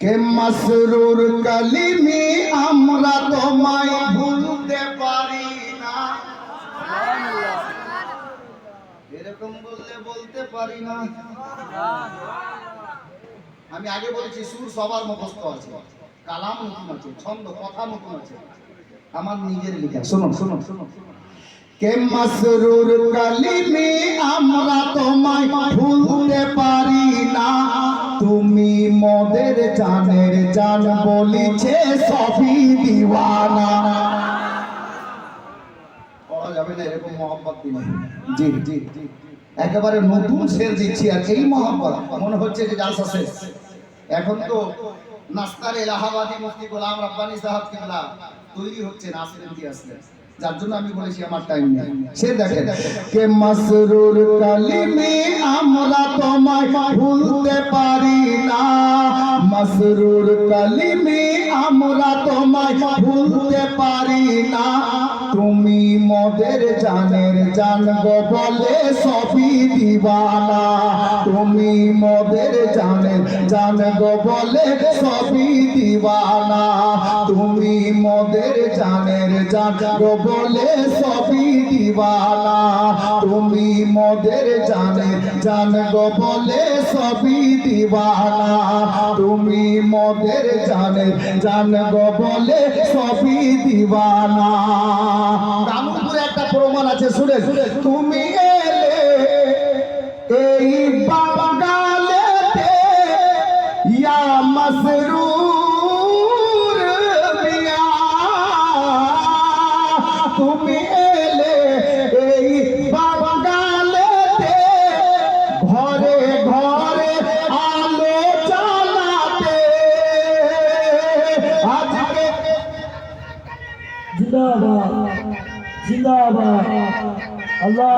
কে মাসরুর কালিমি আমরা তোমায় ভুলতে পারি না। এরকম বললে বলতে পারি না। আমি আগে বলেছি, সুর সবার মুখস্থ আছে। কালাম নতুন আছে, ছন্দ, কথা নতুন আছে। আমার নিজের লেখা। শোনো শোনো শোনো কে মাসরুর কালিমি আমরা তোমায় মদের জানের জান বলিছে সবই দিওয়ানা। পড়া যাবে না এরকম মহব্বত দিলে জি জি জি একেবারে নতুন শের দিচ্ছি আর এই মহব্বত। মনে হচ্ছে যে জালসা শেষ এখন তো নাস্তার এলাহাবাদী মুফতি গোলাম রাব্বানি সাহেব কিবলা তৈরি হচ্ছে নাসির ইতিহাসে যার জন্য আমি বলেছি আমার টাইম নেই। সে দেখেন, কে মাসরুর কালিমে আমরা তোমায় ভুলতে পারি না। মাসরুর কালিমে আমরা তোমায় ভুলতে পারি না। তুমি মদের জানের জান বলে সফি দিবানা। তুমি মদের জানের জান বলে সফি দিবানা। মদের জানের জান গো বলে সবই দিবানা। তুমি মদের জানের জান গো বলে সবই দিবানা। তুমি মদের জানের জান গো বলে সবই দিবানা। রামপুরে একটা প্রমাণ আছে শুনে তুমি এলে এই বাগালেতে ইয়া মাসরুর তুমি এলে এই বাগালেতে ঘরে ঘরে আলো চালাতে আজকে জিন্দাবাদ জিন্দাবাদ আল্লাহ